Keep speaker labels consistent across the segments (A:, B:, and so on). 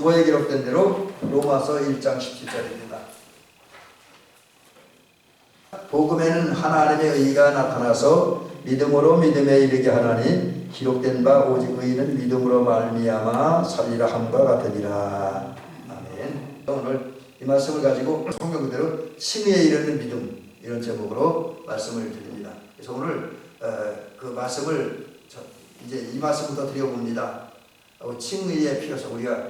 A: 주보에 기록된 대로 로마서 1장 17절입니다. 복음에는 하나님의 의가 나타나서 믿음으로 믿음에 이르게 하나니 기록된 바 오직 의는 믿음으로 말미암아 살리라 함과 같으니라. 아멘. 오늘 이 말씀을 가지고 성경 그대로 칭의에 이르는 믿음 이런 제목으로 말씀을 드립니다. 그래서 오늘 어, 그 말씀을 저- 이제 이 말씀부터 드려봅니다. 어, 칭의의 필요성 우리가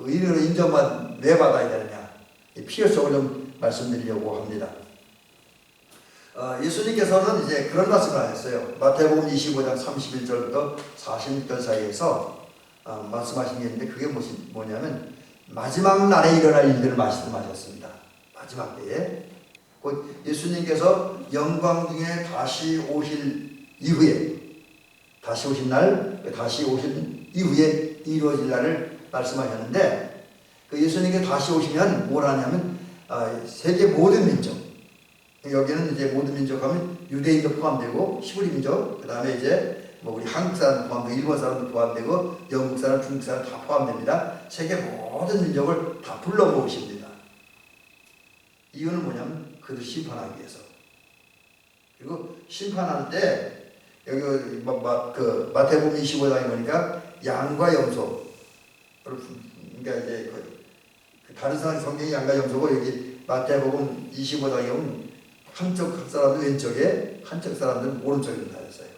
A: 의인으로 인정만 왜 받아야 되느냐 이 필요성을 좀 말씀드리려고 합니다. 어, 예수님께서는 이제 그런 말씀을 하셨어요. 마태복음 25장 31절부터 46절 사이에서 어, 말씀하신 게 있는데 그게 무엇이 뭐냐면 마지막 날에 일어날 일들을 말씀하셨습니다. 마지막 때에 곧 예수님께서 영광 중에 다시 오실 이후에 다시 오신 날 다시 오신 이후에 이루어질 날을 말씀하셨는데 그 예수님께 다시 오시면 뭘 하냐면 아, 세계 모든 민족 여기는 이제 모든 민족 하면 유대인도 포함되고 히브리 민족 그 다음에 이제 뭐 우리 한국 사람 포함되고 일본 사람도 포함되고 영국 사람 중국 사람 다 포함됩니다. 세계 모든 민족을 다 불러 모으십니다. 이유는 뭐냐면 그들 심판하기 위해서. 그리고 심판할 때 여기 마, 마, 그 마태복음 25장에 보니까 양과 염소 그러니까 이제 그, 그 다른 사람 성경이 양과 염소고 여기 마태복음 25장에 보면 한쪽 사람은 왼쪽에 한쪽 사람들은 오른쪽에 달렸어요.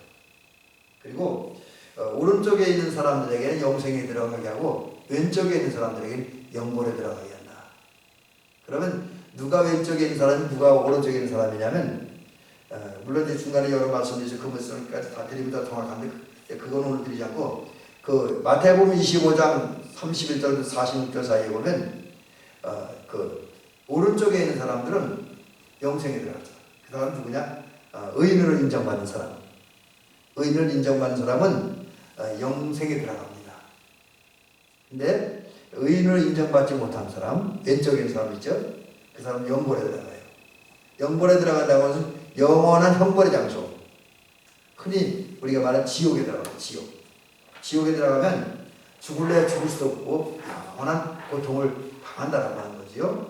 A: 그리고 어, 오른쪽에 있는 사람들에게는 영생에 들어가게 하고 왼쪽에 있는 사람들에게는 영골에 들어가게 한다. 그러면 누가 왼쪽에 있는 사람이 누가 오른쪽에 있는 사람이냐면 어, 물론 이제 중간에 여러 말씀드리죠. 그 말씀까지 다더 정확한데 그- 그건 오늘 드리지 않고 그 마태복음 25장 31절부터 46절 사이에 보면 어, 그 오른쪽에 있는 사람들은 영생에 들어가죠. 그 다음 누구냐? 어, 의인으로 인정받는 사람. 의인을 인정받는 사람은 어, 영생에 들어갑니다. 근데 의인으로 인정받지 못한 사람, 왼쪽에 있는 사람 있죠? 그 사람은 영벌에 들어가요. 영벌에 들어간다고 하면 영원한 형벌의 장소. 흔히 우리가 말하는 지옥에 들어가요. 지옥. 지옥에 들어가면 죽을래 죽을 수도 없고 영원한 고통을 당한다라고 하는 거지요.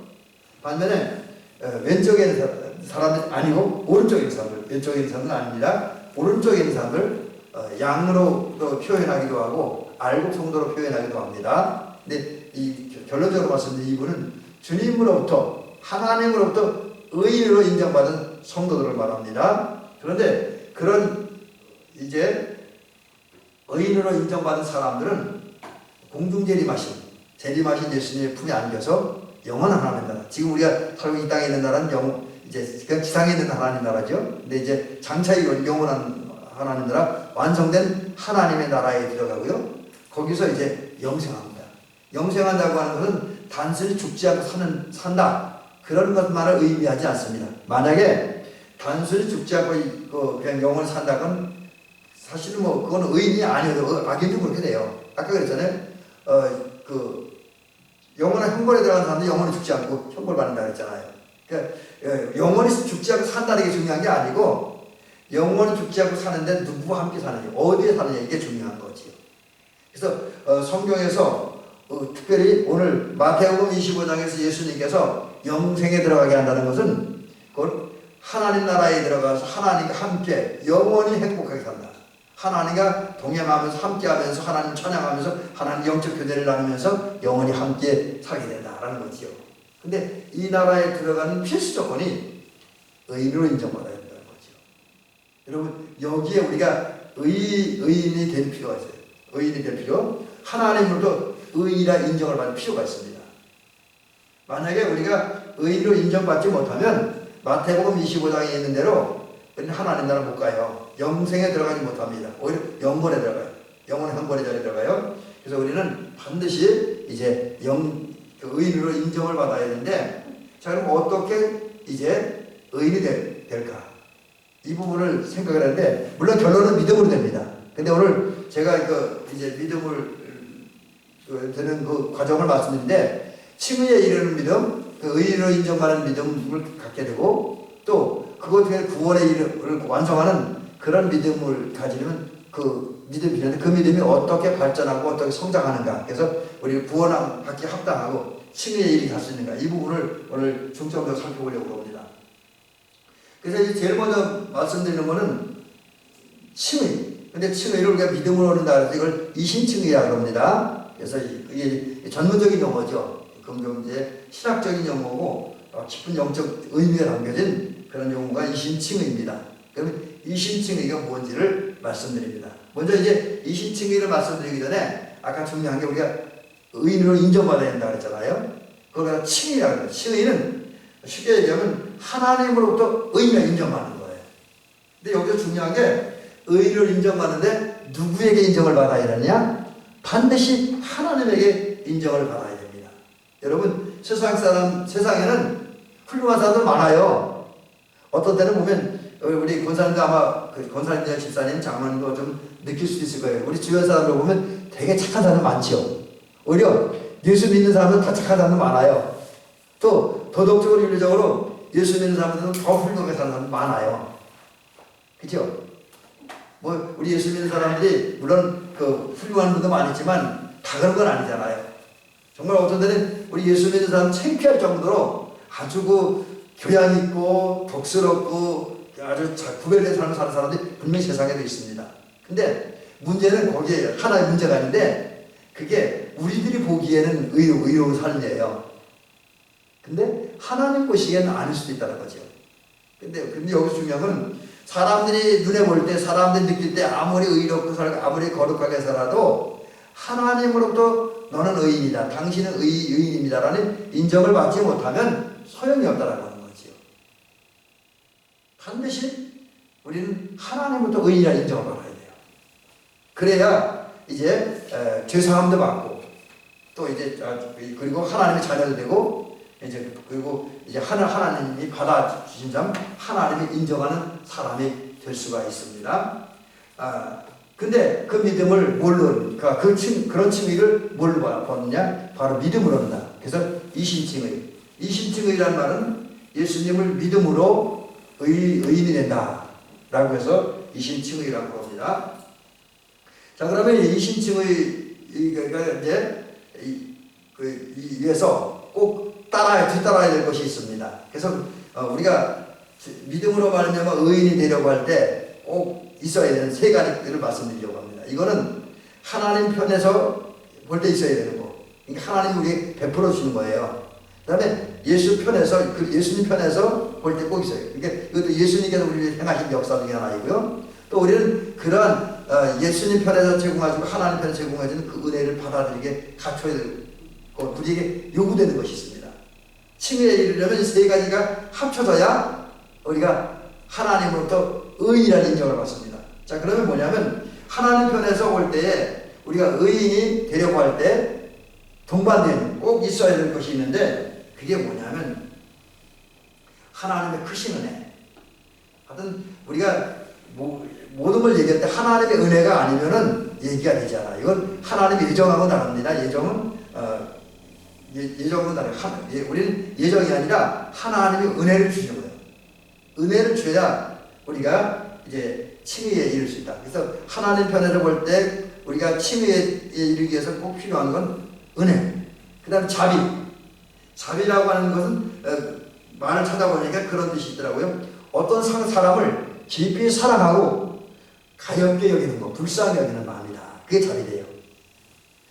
A: 반면에 어, 왼쪽에 있는 사람- 사람은 아니고 오른쪽에 있는 사람들, 왼쪽에 있는 사람은 아닙니다. 오른쪽에 있는 사람들 어, 양으로도 표현하기도 하고 알곡 성도로 표현하기도 합니다. 근데 이 결론적으로 말씀드린 이분은 주님으로부터 하나님으로부터 의인으로 인정받은 성도들을 말합니다. 그런데 그런 이제 의인으로 인정받은 사람들은 공중 재림하신 재림하신 예수님의 품에 안겨서 영원한 하나님 나라. 지금 우리가 살고 이 땅에 있는 나라는 영 이제 그냥 지상에 있는 하나님 나라죠. 근데 이제 장차에 영원한 하나님 나라 완성된 하나님의 나라에 들어가고요. 거기서 이제 영생합니다. 영생한다고 하는 것은 단순히 죽지 않고 사는 산다 그런 것만을 의미하지 않습니다. 만약에 단순히 죽지 않고 이- 그 그냥 영원히 산다건 사실은 뭐 그건 의인이 아니어도 어, 악인도 그렇게 돼요. 아까 그랬잖아요. 어 그 영원한 형벌에 들어간 사람도 영원히 죽지 않고 형벌 받는다 그랬잖아요. 그러니까 어, 영원히 죽지 않고 산다는 게 중요한 게 아니고 영원히 죽지 않고 사는데 누구와 함께 사느냐, 어디에 사느냐 이게 중요한 거지요. 그래서 어, 성경에서 어, 특별히 오늘 마태복음 25장에서 예수님께서 영생에 들어가게 한다는 것은 곧 하나님 나라에 들어가서 하나님과 함께 영원히 행복하게 산다. 하나님과 동행하면서 함께하면서 하나님 찬양하면서 하나님 영적 교제를 나누면서 영원히 함께 살게 된다라는 거지요. 근데 이 나라에 들어가는 필수 조건이 의인으로 인정받아야 된다는 거죠. 여러분 여기에 우리가 의, 의인이 될 필요가 있어요. 의인이 될 필요. 하나님으로도 의인이라 인정을 받을 필요가 있습니다. 만약에 우리가 의인으로 인정받지 못하면 마태복음 25장에 있는 대로 우리는 하나님 나라 못 가요. 영생에 들어가지 못합니다. 오히려 영벌에 들어가요. 영원의 한벌의 자리에 들어가요. 그래서 우리는 반드시 이제 영, 그 의인으로 인정을 받아야 되는데 자 그럼 어떻게 이제 의인이 될, 될까? 이 부분을 생각을 하는데 물론 결론은 믿음으로 됩니다. 근데 오늘 제가 그 이제 믿음을 그 되는 그 과정을 말씀드리는데 칭의에 이르는 믿음, 그 의로 인정받는 믿음을 갖게 되고 또 그것 중에 구원의 일을 완성하는 그런 믿음을 가지려면 그 믿음이 필요한데 그 믿음이 어떻게 발전하고 어떻게 성장하는가. 그래서 우리 구원받기 합당하고 칭의의 일이 갈 수 있는가. 이 부분을 오늘 중점적으로 살펴보려고 합니다. 그래서 이제 제일 먼저 말씀드리는 거는 칭의. 근데 칭의를 우리가 믿음으로 얻는다 그래서 이걸 이신칭의라고 합니다. 그래서 이게 전문적인 용어죠. 금경제 신학적인 용어고 어, 깊은 영적 의미가 담겨진 그런 용어가 이신칭의입니다. 그러면 이신칭의가 뭔지를 말씀드립니다. 먼저 이제 이신칭의를 말씀드리기 전에 아까 중요한 게 우리가 의인으로 인정받아야 된다 그랬잖아요. 그걸 칭의라고 해요. 칭의는 쉽게 얘기하면 하나님으로부터 의인을 인정받는 거예요. 근데 여기서 중요한 게 의인을 인정받는데 누구에게 인정을 받아야 되느냐? 반드시 하나님에게 인정을 받아야 됩니다. 여러분 세상 사람 세상에는 훌륭한 사람들 많아요. 어떤 때는 보면 우리 권사님도 아마 그 권사님, 집사님, 장로님도 좀 느낄 수 있을 거예요. 우리 주변 사람들 보면 되게 착한 사람 많죠. 오히려 예수 믿는 사람들 다 착한 사람들 많아요. 또 도덕적으로 윤리적으로 예수 믿는 사람들은 더 훌륭하게 사는 사람 많아요. 그죠? 뭐 우리 예수 믿는 사람들이 물론 그 훌륭한 분도 많지만 다 그런 건 아니잖아요. 정말 어떤 때는 우리 예수 믿는 사람 창피할 정도로 아주 그 교양 있고 독스럽고 아주 잘 구별된 삶을 사는 사람들이 분명히 세상에도 있습니다. 근데 문제는 거기에 하나의 문제가 있는데 그게 우리들이 보기에는 의로, 의로운 삶이에요. 근데 하나님 보시기에는 아닐 수도 있다는 거죠. 근데, 근데 여기서 중요한 건 사람들이 눈에 볼 때, 사람들이 느낄 때 아무리 의롭고 살고 아무리 거룩하게 살아도 하나님으로부터 너는 의인이다. 당신은 의, 의인입니다라는 인정을 받지 못하면 소용이 하는 거지요. 반드시 우리는 하나님부터 의인이라는 인정을 받아야 돼요. 그래야 이제 에, 죄사함도 받고 또 이제 아, 그리고 하나님의 자녀도 되고 이제 그리고 이제 하나 하나님이 받아 주신 사람 하나님이 인정하는 사람이 될 수가 있습니다. 아 근데 그 믿음을 뭘로 그러니까 그 칭, 그런 칭의를 뭘로 받느냐 바로 믿음으로 얻는다. 그래서 이신칭의 이신칭의라는 말은 예수님을 믿음으로 의, 의인이 된다 라고 해서 이신칭의라고 합니다. 자 그러면 이신칭의 이가 이제 이, 그 위에서 꼭 따라야 뒤따라야 될 것이 있습니다. 그래서 어, 우리가 믿음으로 말하면 의인이 되려고 할 때 꼭 있어야 되는 세 가지를 말씀드리려고 합니다. 이거는 하나님 편에서 볼 때 있어야 되는 거. 그러니까 하나님 우리 베풀어 주는 거예요. 그다음에 예수 편에서 그 예수님 편에서 볼 때 꼭 있어요. 그러니까 이것도 예수님께서 우리를 행하신 역사 중에 하나이고요. 또 우리는 그러한 어, 예수님 편에서 제공하시고 하나님 편에서 제공해주는 그 은혜를 받아들이게 갖춰야 되고 우리에게 요구되는 것이 있습니다. 칭의에 이르려면 이세 가지가 합쳐져야 우리가 하나님으로부터 의인이라는 인정을 받습니다. 자 그러면 뭐냐면 하나님 편에서 볼 때에 우리가 의인이 되려고 할 때 동반된 꼭 있어야 될 것이 있는데 그게 뭐냐면 하나님의 크신 은혜. 하여튼 우리가 뭐, 모든 걸 얘기할 때 하나님의 은혜가 아니면은 얘기가 되지 않아. 이건 하나님의 예정하고 다릅니다. 예정은 어, 예, 예정은 다르. 예, 우리는 예정이 아니라 하나님의 은혜를 주시는 거예요. 은혜를 줘야 우리가 이제 칭의에 이를 수 있다. 그래서 하나님 편에서 볼때 우리가 칭의에 이르기 위해서 꼭 필요한 건 은혜. 그 다음 자비. 자비라고 하는 것은 어, 말을 찾아보니까 그런 뜻이 있더라고요. 어떤 사람을 깊이 사랑하고 가엽게 여기는 거, 불쌍히 여기는 마음이다. 그게 자비돼요.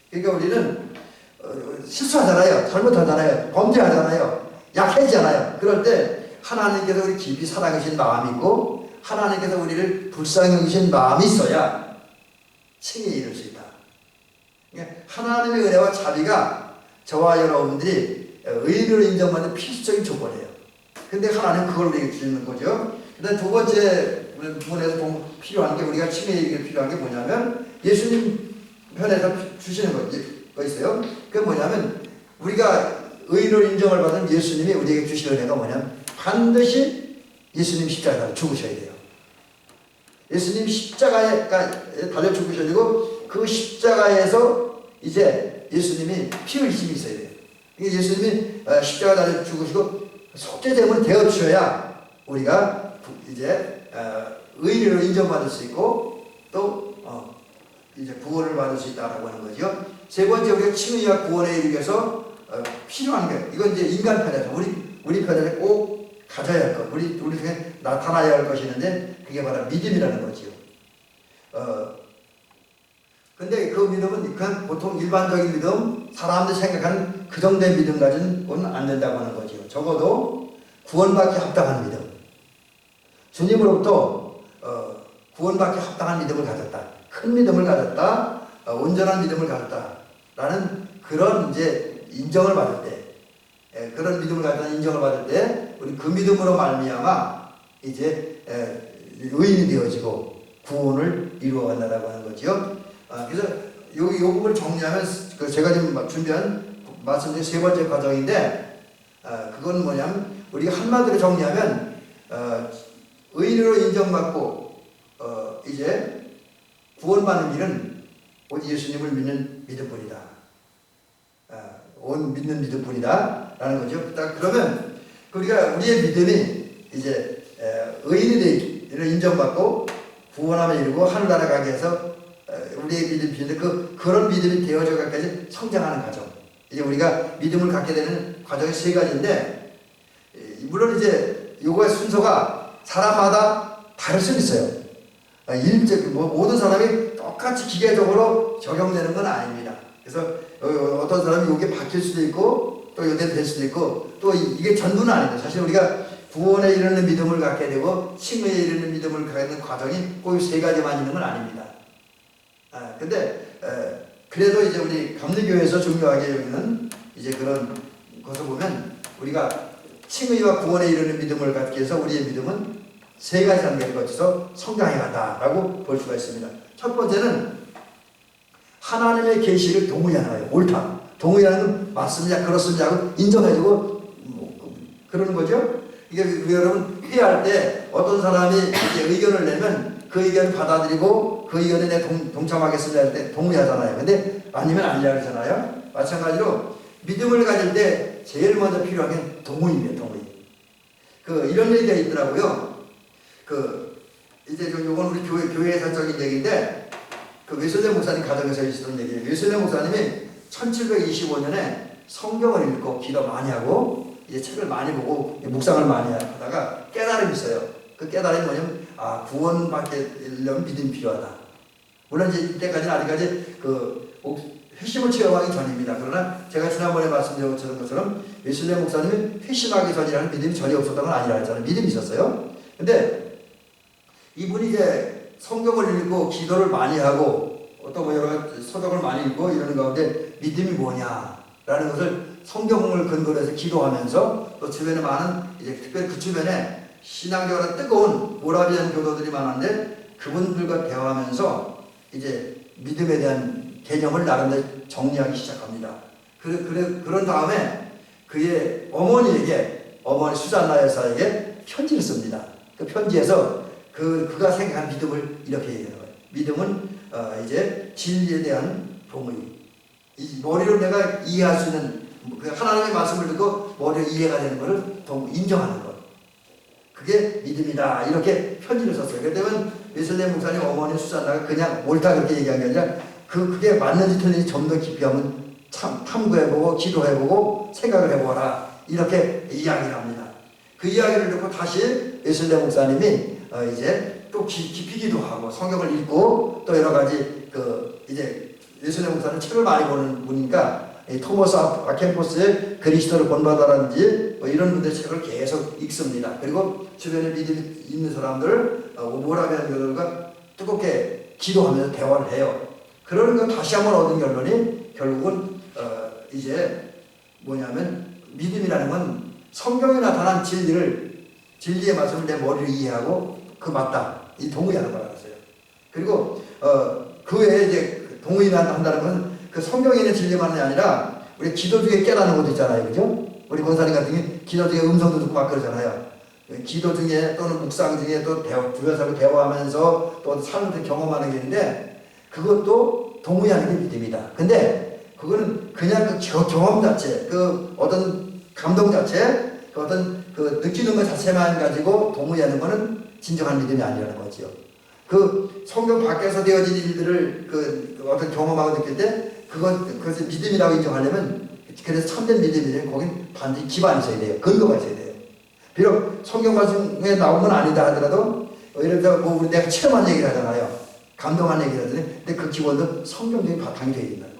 A: 그러니까 우리는 어, 실수하잖아요. 잘못하잖아요. 범죄하잖아요. 약해지잖아요. 그럴 때 하나님께서 우리 깊이 사랑하신 마음이 있고 하나님께서 우리를 불쌍히 여기신 마음이 있어야 칭에 이룰 수 있다. 그러니까 하나님의 은혜와 자비가 저와 여러분들이 의인으로 인정받는 필수적인 조건이에요. 근데 하나님 그걸 우리에게 주시는 거죠. 그다음 두 번째 부분에서 필요한 게 우리가 칭의에 필요한 게 뭐냐면 예수님 편에서 주시는 거, 거 있어요. 그게 뭐냐면 우리가 의인으로 인정을 받은 예수님이 우리에게 주시는 은혜가 뭐냐면 반드시 예수님 십자가에 죽으셔야 돼요. 예수님 십자가에 달려 죽으셔지고 그 십자가에서 이제 예수님이 피 흘리심이 있어야 돼요. 예수님이 십자가 달려 죽으시고 속죄됨을 되어 주셔야 우리가 이제 의인으로 인정받을 수 있고 또 어, 이제 구원을 받을 수 있다라고 하는 거죠. 세 번째 우리가 칭의와 구원에 어, 필요한 게 이건 이제 인간 편에서 우리 우리 편에 꼭 가져야 할 것, 우리 우리 중에 나타나야 할 것이 있는데 그게 바로 믿음이라는 거지요. 어 근데 그 믿음은 그냥 보통 일반적인 믿음, 사람들이 생각하는 그 정도의 믿음 가지고는 안 된다고 하는 거지요. 적어도 구원받기 합당한 믿음. 주님으로부터 어, 구원받기 합당한 믿음을 가졌다. 큰 믿음을 가졌다. 어, 온전한 믿음을 가졌다 라는 그런 이제 인정을 받을 때, 예, 그런 믿음을 가졌다는 인정을 받을 때, 우리 그 믿음으로 말미암아 이제 예, 의인이 되어지고 구원을 이루어간다라고 하는 거지요. 아, 그래서 요, 요 부분을 정리하면 그 제가 지금 막 준비한 말씀드린 세 번째 과정인데, 아, 그건 뭐냐면 우리가 한마디로 정리하면 어, 의인으로 인정받고 어, 이제 구원받는 일은 오직 예수님을 믿는 믿음뿐이다. 아, 온 믿는 믿음뿐이다 라는 거죠. 딱 그러면 우리가 우리의 믿음이 이제 되기를 인정받고 구원함에 이르고 하늘나라 가게 해서 에, 우리의 믿음이 있는데 그 그런 믿음이 되어져 가까지 성장하는 과정. 이제 우리가 믿음을 갖게 되는 과정이 세 가지인데 이- 물론 이제 요거의 순서가 사람마다 다를 수 있어요. 아, 일제 뭐 모든 사람이 똑같이 기계적으로 적용되는 건 아닙니다. 그래서 어, 어떤 사람이 이게 바뀔 수도 있고 또 요대로 될 수도 있고 또 이- 이게 전부는 아닙니다. 사실 우리가 구원에 이르는 믿음을 갖게 되고 칭의에 이르는 믿음을 갖는 과정이 꼭이세 가지만 있는 건 아닙니다. 아, 근데 에, 그래도 이제 우리 감리교회에서 중요하게 여기는 이제 그런 것을 보면 우리가 칭의와 구원에 이르는 믿음을 갖기 위해서 우리의 믿음은 세 가지 단계를 거쳐서 성장해 간다라고 볼 수가 있습니다. 첫 번째는 하나님의 계시를 동의하는 거예요. 옳다. 동의하는 건 맞습니다. 그렇습니다. 하고 인정해주고 뭐, 그러는 거죠. 이게 왜 여러분 회의할 때 어떤 사람이 이제 의견을 내면 그 의견을 받아들이고 그 의견에 내 동, 동참하겠습니다 할때 동의하잖아요. 근데 아니면 아니라 그러잖아요. 마찬가지로 믿음을 가질 때 제일 먼저 필요한 게 동의입니다. 동의. 그 이런 얘기가 있더라고요. 그 이제 요- 요건 우리 교회 교회 사적인 얘기인데 그 웨슬레 목사님 가정에서 있었던 얘기예요. 웨슬레 목사님이 1725년에 성경을 읽고 기도 많이 하고 이제 책을 많이 보고 묵상을 많이 하다가 깨달음이 있어요. 그 깨달음이 뭐냐면 아 구원받려면 믿음이 필요하다. 물론 이제 이때까지는 아직까지 그 회심을 체험하기 전입니다. 그러나 제가 지난번에 말씀드렸던 것처럼 웨슬레 목사님은 회심하기 전이라는 믿음이 전혀 없었던 건 아니라 했잖아요. 믿음이 있었어요. 근데 이분이 이제 성경을 읽고 기도를 많이 하고 어떤 뭐 여러 서적을 많이 읽고 이러는 가운데 믿음이 뭐냐라는 것을 성경을 근거로 해서 기도하면서 또 주변에 많은 이제 특별히 그 주변에 신앙적으로 뜨거운 모라비안 교도들이 많은데 그분들과 대화하면서 이제 믿음에 대한 개념을 나름대로 정리하기 시작합니다. 그래, 그래, 그런 다음에 그의 어머니에게 어머니 수잔나 여사에게 편지를 씁니다. 그 편지에서 그 그가 생각한 믿음을 이렇게 거예요. 믿음은 어, 이제 진리에 대한 동의. 이 머리로 내가 이해할 수 있는 그 하나님의 말씀을 듣고 머리로 이해가 되는 것을 동 인정하는 것. 그게 믿음이다. 이렇게 편지를 썼어요. 그때면 웨슬레 목사님 어머니 수잔나가 그냥 옳다 그렇게 얘기한 게 아니라 그 그게 맞는지 틀린지 좀 더 깊이 한번 참 탐구해보고 기도해보고 생각을 해보라 이렇게 이야기를 합니다. 그 이야기를 듣고 다시 웨슬레 목사님이 어 이제 또 기, 깊이 기도하고 성경을 읽고 또 여러 가지 그 이제 웨슬레 목사는 책을 많이 보는 분이니까 이 토머스 아- 아켄포스의 그리스도를 본받아라든지 뭐 이런 분들의 책을 계속 읽습니다. 그리고 주변에 믿음이 있는 사람들 어, 모라비안 교들과 뜨겁게 기도하면서 대화를 해요. 그러는 거 다시 한번 얻은 결론이 결국은 어, 이제 뭐냐면 믿음이라는 건 성경에 나타난 진리를 진리의 말씀을 내 머리로 이해하고 그 맞다 이 동의하는 거라고 했어요. 그리고 어, 그 외에 이제 동의한다는 건 그 성경에 있는 진리만이 아니라 우리 기도 중에 깨닫는 것도 있잖아요, 그죠? 우리 권사님 같은 경우 기도 중에 음성도 듣고 막 그러잖아요. 기도 중에 또는 묵상 중에 또 대화, 주변 사람 대화하면서 또 삶을 경험하는 게 있는데 그것도 동의하는 게 믿음이다. 근데 그거는 그냥 그 겨- 경험 자체, 그 어떤 감동 자체, 그 어떤 그 느끼는 것 자체만 가지고 동의하는 거는 진정한 믿음이 아니라는 거죠. 그 성경 밖에서 되어진 일들을 그, 그 어떤 경험하고 느낄 때 그것 그것을 믿음이라고 인정하려면 그래서 참된 믿음이면 거긴 반드시 기반이 있어야 돼요. 근거가 있어야 돼요. 비록 성경 말씀에 나온 건 아니다 하더라도 예를 들어 뭐 내가 체험한 얘기를 하잖아요. 감동한 얘기를 하더니 근데 그 기본도 성경적인 바탕이 되어 있는 거예요.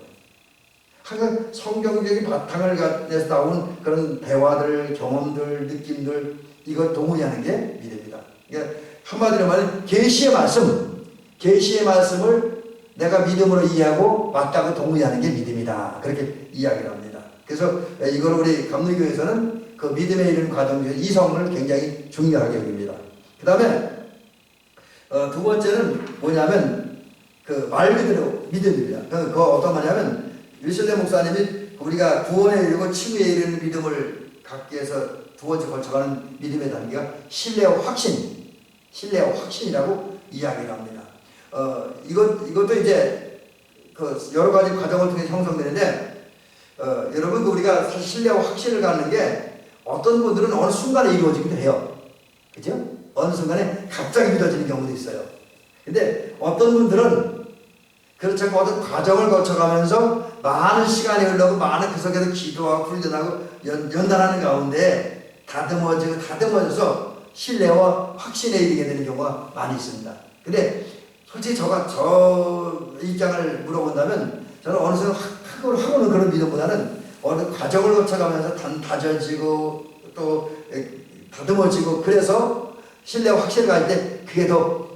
A: 항상 성경적인 바탕을 가지고 나온 그런 대화들, 경험들, 느낌들 이걸 동의하는 게 믿음이다. 그러니까 한마디로 말하면 계시의 말씀, 계시의 말씀을 내가 믿음으로 이해하고 맞다고 동의하는 게 믿음이다. 그렇게 이야기를 합니다. 그래서 이걸 우리 감리교에서는 그 믿음에 이르는 과정 중에 이성을 굉장히 중요하게 여깁니다. 그 다음에 어, 두 번째는 뭐냐면 그 말 그대로 믿음입니다. 그, 그 어떤 말이냐면 윌슬레 목사님이 우리가 구원에 이르고 치유에 이르는 믿음을 갖기 위해서 두 번째 걸쳐가는 믿음의 단계가 신뢰와 확신, 신뢰와 확신이라고 이야기를 합니다. 어, 이것, 이것도 이제 그 여러 가지 과정을 통해 형성되는데 어, 여러분 그 우리가 사실 신뢰와 확신을 갖는 게 어떤 분들은 어느 순간에 이루어지기도 해요. 그죠? 어느 순간에 갑자기 믿어지는 경우도 있어요. 근데 어떤 분들은 그렇지 않고 어떤 과정을 거쳐가면서 많은 시간이 흘러고 많은 그 속에서 기도하고 훈련하고 연, 연단하는 가운데 다듬어지고 다듬어져서 신뢰와 확신에 이르게 되는 경우가 많이 있습니다. 근데 솔직히 저가 저 입장을 물어본다면 저는 어느 순간 확 하고는 그런 믿음보다는 어느 과정을 거쳐가면서 단 다져지고 또 다듬어지고 그래서 신뢰와 확신을 가질 때 그게 더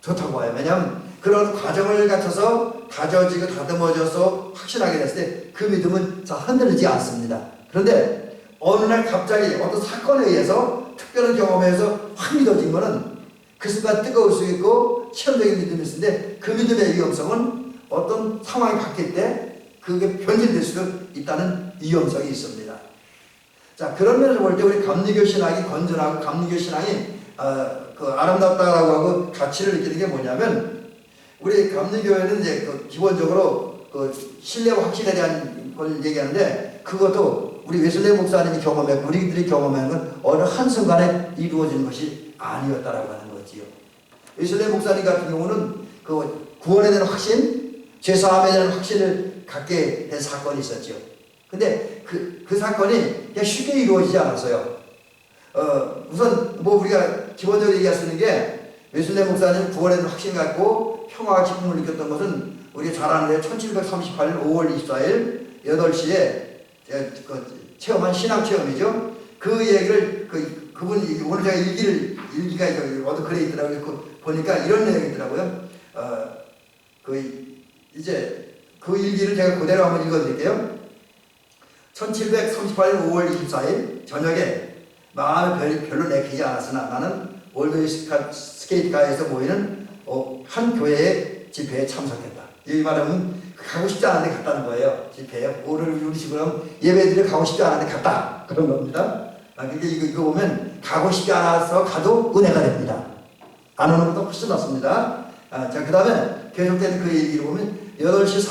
A: 좋다고 봐요. 왜냐하면 그런 과정을 갖춰서 다져지고 다듬어져서 확신하게 됐을 때 그 믿음은 잘 흔들리지 않습니다. 그런데 어느 날 갑자기 어떤 사건에 의해서 특별한 경험에서 확 믿어진 거는 그 순간 뜨거울 수 있고 체험적인 믿음이 있는데 그 믿음의 위험성은 어떤 상황이 바뀔 때 그게 변질될 수도 있다는 위험성이 있습니다. 자 그런 면에서 볼 때 우리 감리교 신앙이 건전하고 감리교 신앙이 어, 그 아름답다라고 하고 가치를 느끼는 게 뭐냐면 우리 감리교회는 이제 그 기본적으로 그 신뢰와 확신에 대한 걸 얘기하는데 그것도 우리 웨슬레 목사님이 경험했고 우리들이 경험한 건 어느 한순간에 이루어진 것이 아니었다라고 하는 거지요. 웨슬레 목사님 같은 경우는 그 구원에 대한 확신, 죄사함에 대한 확신을 갖게 된 사건이 있었죠. 근데 그, 그 사건이 그냥 쉽게 이루어지지 않았어요. 어, 우선 뭐 우리가 기본적으로 얘기할 수 있는 게 웨슬레 목사님 구원에 대한 확신 갖고 평화와 기쁨을 느꼈던 것은 우리가 잘 아는데 1738년 5월 24일 8시에 그 체험한 신앙 체험이죠. 그 얘기를 그 그분 오늘 제가 일기를 일기가 어디 글에 있더라고요. 그 보니까 이런 내용이 있더라고요. 어, 그 이제 그 일기를 제가 그대로 한번 읽어드릴게요. 1738년 5월 24일 저녁에 마음이 별로 내키지 않았으나 나는 월드 스케이트가에서 모이는 어, 한 교회의 집회에 참석했다. 이 말은 가고 싶지 않은데 갔다는 거예요. 집회에. 오늘 우리 식으로 예배드려 가고 싶지 않은데 갔다. 그런 겁니다. 아, 근데 이거, 이거 보면 가고 싶지 않아서 가도 은혜가 됩니다. 안 오는 것도 훨씬 낫습니다. 아, 자, 그 다음에 계속되는 그 얘기를 보면 8시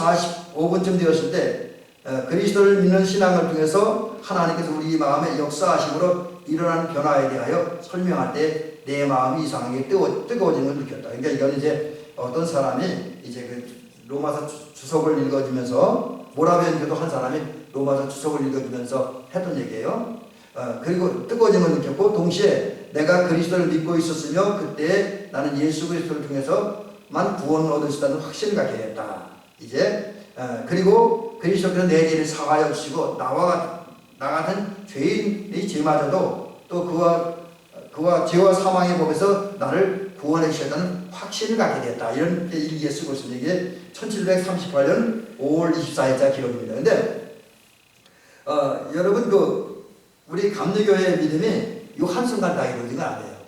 A: 45분쯤 되었을 때 어, 그리스도를 믿는 신앙을 통해서 하나님께서 우리 마음에 역사하심으로 일어나는 변화에 대하여 설명할 때 내 마음이 이상하게 뜨거, 뜨거워지는 걸 느꼈다. 그러니까 이건 이제 어떤 사람이 이제 그 로마서 주석을 읽어주면서 모라비안교도 한 사람이 로마서 주석을 읽어주면서 했던 얘기예요. 어, 그리고 뜨거워짐을 느꼈고 동시에 내가 그리스도를 믿고 있었으며 그때 나는 예수 그리스도를 통해서만 구원을 얻을 수 있다는 확신을 갖게 됐다. 이제 어, 그리고 그리스도께서 내 죄를 사하여 주시고 나와 나 같은 죄인이 죄마저도 또 그와 그와 죄와 사망의 법에서 나를 구원해 주셨다는 확신을 갖게 됐다. 이런 일기에 쓰고 있습니다. 이게 1738년 5월 24일자 기록입니다. 근데 어, 여러분 그 우리 감리교회의 믿음이 이 한순간 다 이루어진 건 아니에요.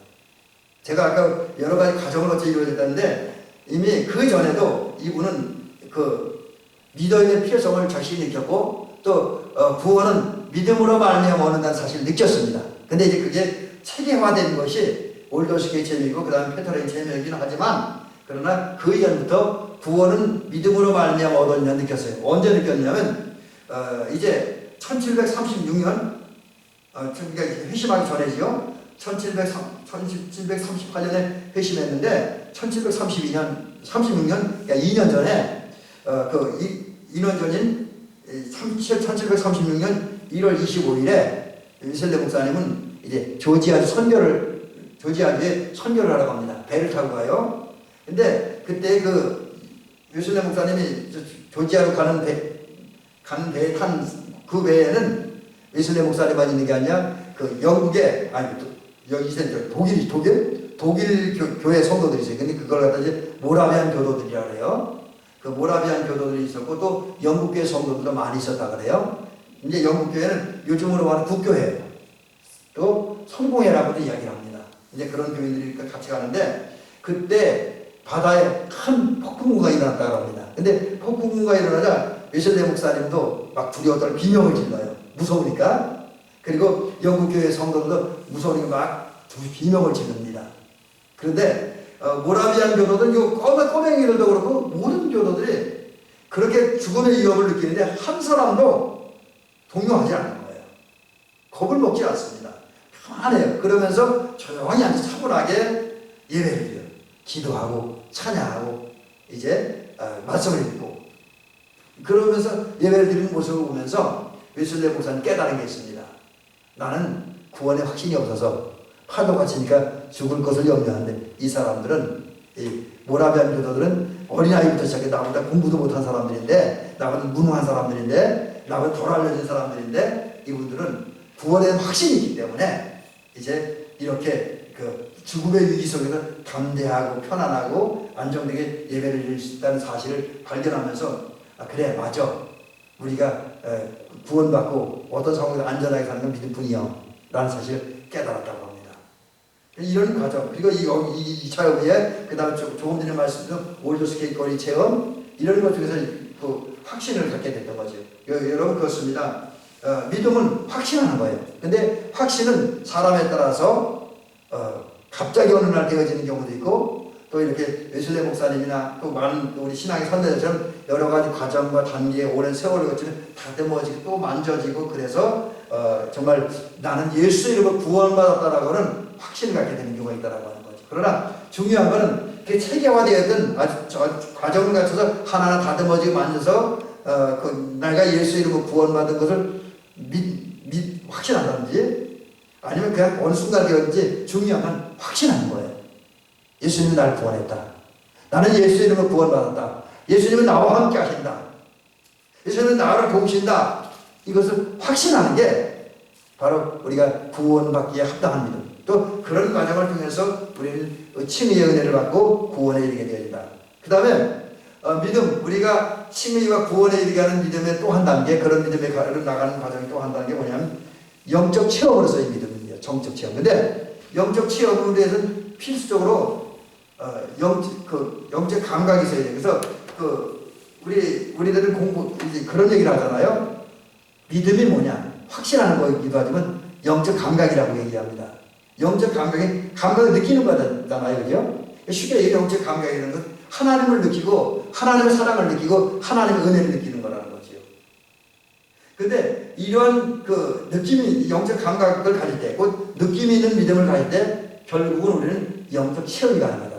A: 제가 아까 여러 가지 과정을 거쳐 이루어졌다는데 이미 그 전에도 이분은 그 믿어야 필요성을 자신이 느꼈고 또 어, 구원은 믿음으로 말미암아 얻는다는 사실을 느꼈습니다. 근데 이제 그게 체계화된 것이 올더스케이 체험이고 그 다음에 페터레인 체험이긴 하지만 그러나 그 이전부터 구원은 믿음으로 말미암아 얻었냐 느꼈어요. 언제 느꼈냐면 어, 이제 1736년 어, 그러니까 회심하기 전에지요. 1738년에 회심했는데 1732년, 36년, 그러니까 2년 전에 어, 그 이, 2년 전인 1736년 1월 25일에 위슬레 목사님은 이제 조지아 선교를 조지아주에 선교를 하러 갑니다. 배를 타고 가요. 근데 그때 그 위슬레 목사님이 저- 조지아로 가는 배 가는 배에 탄 그 배에는 위슬레 목사님만 있는 게 아니라 그 영국에 아니 이제 독일 독일 독일 교, 교회 성도들이 있어요. 근데 그걸 갖다 이제 모라비안 교도들이라 그래요. 그 모라비안 교도들이 있었고 또 영국 교회 성도들도 많이 있었다 그래요. 이제 영국 교회는 요즘으로 말하는 국교회예요. 또 성공회라고도 이야기를 합니다. 이제 그런 교인들이 같이 가는데 그때 바다에 큰 폭풍우가 일어났다고 합니다. 근데 폭풍우가 일어나자 웨슬레 목사님도 막 두려웠다고 비명을 질러요. 무서우니까. 그리고 영국 교회 성도들도 무서우니까 막 비명을 지릅니다. 그런데 어, 모라비안 교도들 요 꼬맹 꼬맹이들도 그렇고 모든 교도들이 그렇게 죽음의 위협을 느끼는데 한 사람도 동요하지 않는 거예요. 겁을 먹지 않습니다. 편안해요. 그러면서 조용히 앉아 차분하게 예배를 드려요. 기도하고 찬양하고 이제 어, 말씀을 읽고 그러면서 예배를 드리는 모습을 보면서 웨슬레 목사님 깨달은 게 있습니다. 나는 구원에 확신이 없어서 파도가 치니까 죽을 것을 염려하는데 이 사람들은 이 모라비안 교도들은 어린아이부터 시작해 나보다 공부도 못한 사람들인데 나보다 무능한 사람들인데 나보다 덜 알려진 사람들인데 이분들은 구원에 확신이 있기 때문에 이제 이렇게 그 죽음의 위기 속에서 담대하고 편안하고 안정되게 예배를 드릴 수 있다는 사실을 발견하면서 아 그래 맞아 우리가 에, 구원받고 어떤 상황에서 안전하게 사는 건 믿음 뿐이요 라는 사실을 깨달았다고 합니다. 이런 과정 그리고 이, 이, 이 차후에 그 다음에 조금 전에 말씀드린 올드스 케이트 거리 체험 이런 것 중에서 그 확신을 갖게 됐던 거죠. 여, 여러분 그렇습니다. 어, 믿음은 확신하는 거예요. 근데 확신은 사람에 따라서 어, 갑자기 어느 날 되어지는 경우도 있고 또 이렇게 웨슬레 목사님이나 또 많은 우리 신앙의 선배들처럼 여러 가지 과정과 단계에 오랜 세월을 거치면 다듬어지고 또 만져지고 그래서 어, 정말 나는 예수 이름으로 구원받았다라고는 확신을 갖게 되는 경우가 있다라고 하는 거죠. 그러나 중요한 거는 그게 체계화되었던 아주 저 과정을 갖춰서 하나하나 다듬어지고 만져서 어, 그 내가 예수 이름으로 구원받은 것을 믿, 믿 확신한다든지 아니면 그냥 어느 순간 되었는지 중요한 건 확신하는 거예요. 예수님이 나를 구원했다. 나는 예수 이름으로 구원받았다. 예수님은 나와 함께 하신다. 예수님은 나를 도우신다. 이것을 확신하는 게 바로 우리가 구원받기에 합당한 믿음. 또 그런 과정을 통해서 우리는 칭의의 은혜를 받고 구원에 이르게 되어진다. 그 다음에 어, 믿음, 우리가 칭의와 구원에 이르게 하는 믿음의 또 한 단계, 그런 가를 나가는 과정이 또 한 단계 뭐냐면 영적 체험으로서의 믿음입니다. 정적 체험. 근데 영적 체험을 위해서는 필수적으로 어, 영, 그 영적 감각이 있어야 돼요. 그래서 그 우리 우리들은 공부 이제 그런 얘기를 하잖아요. 믿음이 뭐냐? 확신하는 거이기도 하지만 영적 감각이라고 얘기합니다. 영적 감각이 감각을 느끼는 거잖아요, 그죠? 쉽게 영적 감각이라는 건 하나님을 느끼고 하나님의 사랑을 느끼고 하나님의 은혜를 느끼는 거라는 거죠. 근데 이러한 그 느낌이 영적 감각을 가질 때, 곧 느낌이 있는 믿음을 가질 때 결국은 우리는 영적 체험이 거죠.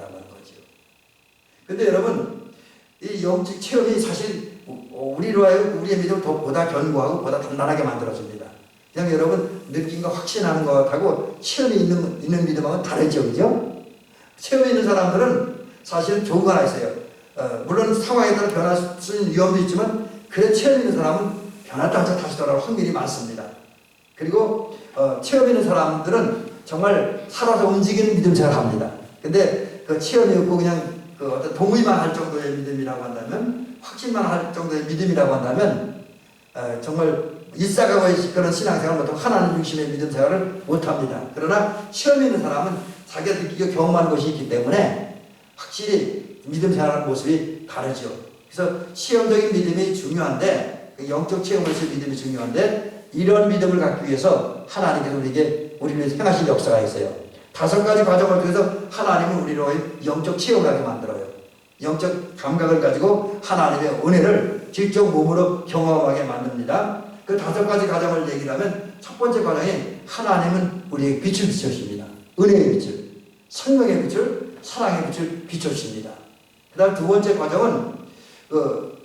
A: 근데 여러분 이 영적 체험이 사실 우리로 하여 우리의 믿음을 더 보다 견고하고 보다 단단하게 만들어줍니다. 그냥 여러분 느낌과 확신하는 것하고 체험이 있는 있는 믿음하고는 다르죠, 그죠? 체험이 있는 사람들은 사실 좋은 거 하나 있어요. 어, 물론 상황에 따라 변할 수 있는 위험도 있지만 그래 체험 있는 사람은 변했다 다시 돌아올 확률이 많습니다. 그리고 어, 체험 있는 사람들은 정말 살아서 움직이는 믿음 잘 합니다. 근데 그 체험이 없고 그냥 그 어떤 동의만 할 정도의 믿음이라고 한다면 확신만 할 정도의 믿음이라고 한다면 어, 정말 일사각오의 그런 신앙생활 보통 하나님 중심의 믿음 생활을 못합니다. 그러나 체험 있는 사람은 자기가 느끼고 경험한 것이 있기 때문에 확실히 믿음 생활하는 모습이 다르죠. 그래서 체험적인 믿음이 중요한데 그 영적 체험으로서의 믿음이 중요한데 이런 믿음을 갖기 위해서 하나님께서 우리에게 우리를 행하신 역사가 있어요. 다섯 가지 과정을 통해서 하나님은 우리로 영적 체험을 하게 만들어요. 영적 감각을 가지고 하나님의 은혜를 직접 몸으로 경험하게 만듭니다. 그 다섯 가지 과정을 얘기를 하면 첫 번째 과정이 하나님은 우리에게 빛을 비춰주십니다. 은혜의 빛을, 생명의 빛을 사랑의 빛을 비춰주십니다. 그 다음 두 번째 과정은 그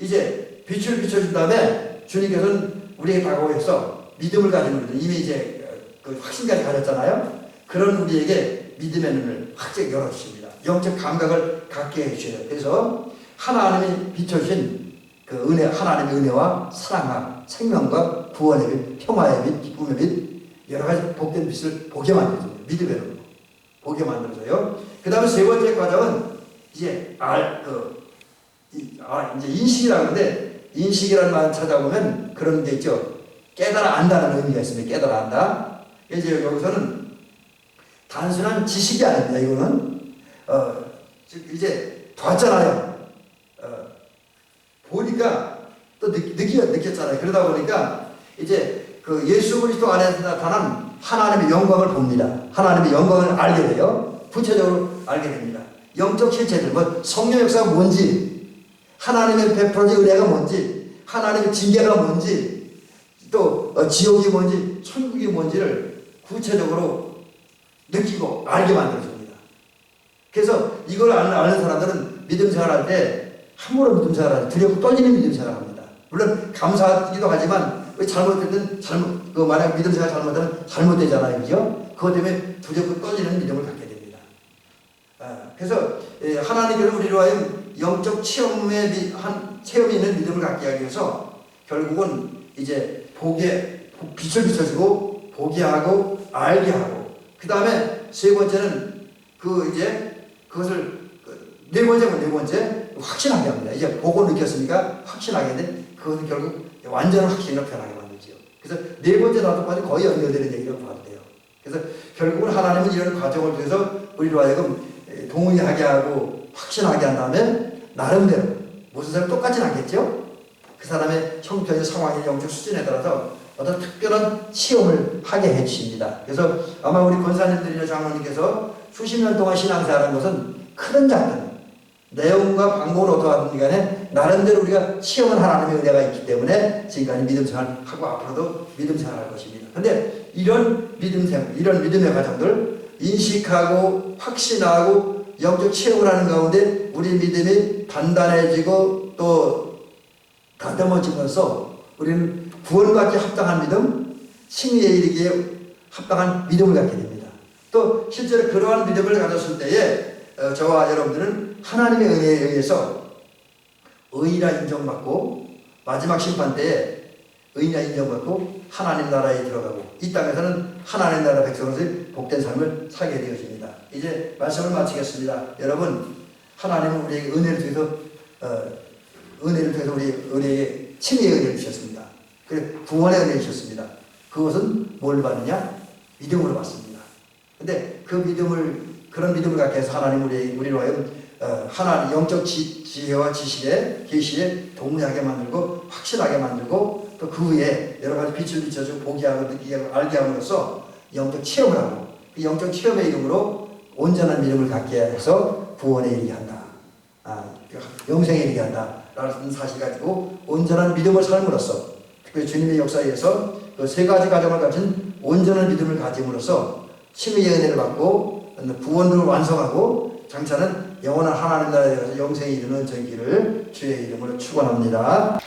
A: 이제 빛을 비춰준 다음에 주님께서는 우리에게 다가오셔서 믿음을 가진 우리들 이미 이제 그 확신까지 가졌잖아요. 그런 우리에게 믿음의 눈을 확 열어주십니다. 영적 감각을 갖게 해주셔요. 그래서 하나님이 비춰주신 그 은혜, 하나님의 은혜와 사랑과 생명과 구원의 빛, 평화의 빛, 기쁨의 빛, 여러 가지 복된 빛을 보게 만들어줘요. 믿음의 눈 보게 만들어줘요. 그 다음에 세 번째 과정은 이제 알, 그, 이, 아, 이제 인식이라고 하는데 인식이라는 말 찾아보면 그런 게 있죠. 깨달아 안다는 의미가 있습니다. 깨달아 안다. 이제 여기서는 단순한 지식이 아닙니다. 이거는 어, 즉 이제 봤잖아요. 어, 보니까 또 느, 느끼, 느꼈잖아요. 그러다 보니까 이제 그 예수 그리스도 안에서 나타난 하나님의 영광을 봅니다. 하나님의 영광을 알게 돼요. 구체적으로 알게 됩니다. 영적 실체들, 뭐 성령 역사가 뭔지, 하나님의 베풀어진 은혜가 뭔지, 하나님의 징계가 뭔지, 또 어, 지옥이 뭔지, 천국이 뭔지를 구체적으로 느끼고 알게 만들어줍니다. 그래서 이걸 아는, 사람들은 믿음 생활할 때 함부로 믿음 생활하지 두렵고 떨리는 믿음 생활합니다. 물론 감사하기도 하지만 왜 잘못했든 잘못 그 만약 믿음 생활 잘못하면 잘못되잖아요, 그죠? 그것 때문에 두렵고 떨리는 믿음을 갖게 됩니다. 아, 그래서 예, 하나님께서 우리로 하여금 영적 체험에 미- 한 체험이 있는 믿음을 갖게 하기 위해서 결국은 이제 보게 빛을 비춰주고 보게 하고 알게 하고 그 다음에 세 번째는 그 이제 그것을 그네 번째는 네 번째 확신하게 합니다. 이제 보고 느꼈으니까 확신하게 하는데 그것은 결국 완전한 확신을 변하게 만들지요. 그래서 네 번째 나도까지 거의 연결되는 얘기라고 봐도 돼요. 그래서 결국은 하나님은 이런 과정을 통해서 우리로 하여금 동의하게 하고 확신하게 한 다음에 나름대로 무슨 사람 똑같진 않겠죠? 그 사람의 형편의 상황의 영적 수준에 따라서 어떤 특별한 시험을 하게 해주십니다. 그래서 아마 우리 권사님들이나 장로님께서 수십 년 동안 신앙생활한 것은 크든 작든 내용과 방법을 어떠하든 간에 나름대로 우리가 시험을 하나님의 은혜가 있기 때문에 지금까지 믿음 생활하고 앞으로도 믿음 생활할 것입니다. 근데 이런 믿음 생활, 이런 믿음의 과정들 인식하고 확신하고 영적 체험을 하는 가운데 우리 믿음이 단단해지고 또 다듬어지면서 우리는 구원받기 합당한 믿음, 칭의에 이르기에 합당한 믿음을 갖게 됩니다. 또 실제로 그러한 믿음을 가졌을 때에 어, 저와 여러분들은 하나님의 은혜에 의해서 의인이라 인정받고 마지막 심판 때에 의인이라 인정받고 하나님 나라에 들어가고 이 땅에서는 하나님 나라 백성으로서 복된 삶을 살게 되어집니다. 이제 말씀을 마치겠습니다. 여러분 하나님은 우리에게 은혜를 통해서 어, 은혜를 통해서 우리 은혜의 칭의의 은혜를 주셨습니다. 그래 구원의 은혜를 주셨습니다. 그것은 뭘 받느냐? 믿음으로 받습니다. 근데 그 믿음을 그런 믿음을 갖게 해서 하나님 우리 우리로 하여금 어, 하나님 영적 지, 지혜와 지식에 계시에 동의하게 만들고 확실하게 만들고 또 그 후에 여러 가지 빛을 비춰주고 보게 하고 느끼게 하고 알게 함으로써 영적 체험을 하고 그 영적 체험의 이름으로 온전한 믿음을 갖게 해서 구원에 이르게 한다. 아, 영생에 이르게 한다. 라는 사실 가지고 온전한 믿음을 삶으로써 특별히 주님의 역사에 의해서 그 세 가지 과정을 가진 온전한 믿음을 가짐으로써 심의 은혜를 받고 구원을 완성하고 장차는 영원한 하나님 나라에 가서 영생에 이르는 저희기를 주의 이름으로 축원합니다.